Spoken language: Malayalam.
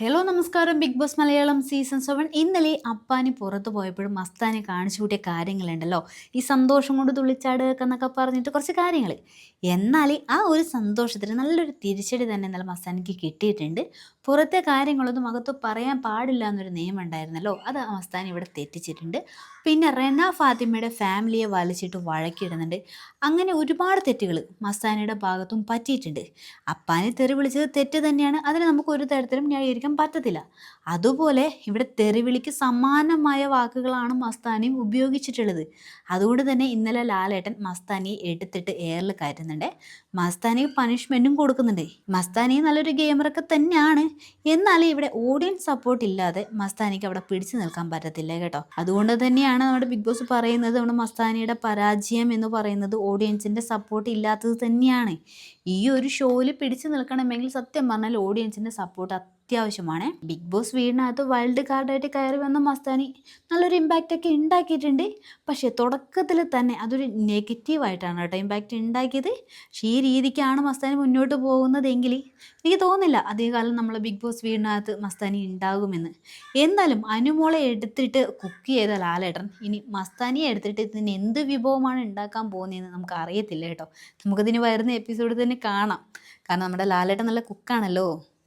ഹലോ നമസ്കാരം. Big boss Malayalam season seven ഇന്നലെ അപ്പാനി പുറത്തു പോയപ്പോഴും മസ്താനെ കാണിച്ചു കൂട്ടിയ കാര്യങ്ങളുണ്ടല്ലോ. ഈ സന്തോഷം കൊണ്ട് തുള്ളിച്ചാടുക എന്നൊക്കെ പറഞ്ഞിട്ട് കുറച്ച് കാര്യങ്ങൾ എന്നാൽ ആ ഒരു സന്തോഷത്തിന് നല്ലൊരു തിരിച്ചടി തന്നെ ഇന്നലെ മസ്താനിക്ക് കിട്ടിയിട്ടുണ്ട്. പുറത്തെ കാര്യങ്ങളൊന്നും അകത്ത് പറയാൻ പാടില്ല എന്നൊരു നിയമം ഉണ്ടായിരുന്നല്ലോ. അത് മസ്താൻ ഇവിടെ തെറ്റിച്ചിട്ടുണ്ട്. പിന്നെ റെന ഫാത്തിമയുടെ ഫാമിലിയെ വലിച്ചിട്ട് വഴക്കിടുന്നുണ്ട്. അങ്ങനെ ഒരുപാട് തെറ്റുകൾ മസ്താനിയുടെ ഭാഗത്തും പറ്റിയിട്ടുണ്ട്. അപ്പാനെ തെറി വിളിച്ചത് തെറ്റ് തന്നെയാണ്. അതിന് നമുക്ക് ഒരു തരത്തിലും ന്യായീകരിക്കാൻ പറ്റത്തില്ല. അതുപോലെ ഇവിടെ തെറിവിളിക്ക് സമാനമായ വാക്കുകളാണ് മസ്താനിയും ഉപയോഗിച്ചിട്ടുള്ളത്. അതുകൊണ്ട് തന്നെ ഇന്നലെ ലാലേട്ടൻ മസ്താനിയെ എടുത്തിട്ട് എയറിൽ കയറ്റുന്നുണ്ട്. മസ്താനി പണിഷ്മെന്റും കൊടുക്കുന്നുണ്ട്. മസ്താനി നല്ലൊരു ഗെയിമറൊക്കെ തന്നെയാണ്. എന്നാൽ ഇവിടെ ഓഡിയൻസ് സപ്പോർട്ട് ഇല്ലാതെ മസ്താനിക്ക് അവിടെ പിടിച്ചു നിൽക്കാൻ പറ്റത്തില്ല കേട്ടോ. അതുകൊണ്ട് തന്നെയാണ് നമ്മുടെ ബിഗ് ബോസ് പറയുന്നത് നമ്മുടെ മസ്താനിയുടെ പരാജയം എന്ന് പറയുന്നത് ഓഡിയൻസിന്റെ സപ്പോർട്ട് ഇല്ലാത്തത് തന്നെയാണ്. ഈ ഒരു ഷോയിൽ പിടിച്ചു നിൽക്കണമെങ്കിൽ സത്യം പറഞ്ഞാൽ ഓഡിയൻസിന്റെ സപ്പോർട്ട് അത്യാവശ്യമാണ്. ബിഗ് ബോസ് വീടിനകത്ത് വൈൽഡ് കാർഡായിട്ട് കയറി വന്ന മസ്താനി നല്ലൊരു ഇമ്പാക്റ്റ് ഒക്കെ ഉണ്ടാക്കിയിട്ടുണ്ട്. പക്ഷേ തുടക്കത്തിൽ തന്നെ അതൊരു നെഗറ്റീവായിട്ടാണ് കേട്ടോ ഇമ്പാക്റ്റ് ഉണ്ടാക്കിയത്. പക്ഷേ ഈ രീതിക്കാണ് മസ്താനി മുന്നോട്ട് പോകുന്നതെങ്കിൽ എനിക്ക് തോന്നുന്നില്ല അധികകാലം നമ്മൾ ബിഗ് ബോസ് വീടിനകത്ത് മസ്താനി ഉണ്ടാകുമെന്ന്. എന്തായാലും അനുമോളെ എടുത്തിട്ട് കുക്ക് ചെയ്ത ലാലേട്ടൻ ഇനി മസ്താനിയെ എടുത്തിട്ട് ഇതിന് എന്ത് വിഭവമാണ് ഉണ്ടാക്കാൻ പോകുന്നതെന്ന് നമുക്ക് അറിയത്തില്ല കേട്ടോ. നമുക്കതിന് വരുന്ന എപ്പിസോഡ് തന്നെ കാണാം. കാരണം നമ്മുടെ ലാലേട്ടൻ നല്ല കുക്കാണല്ലോ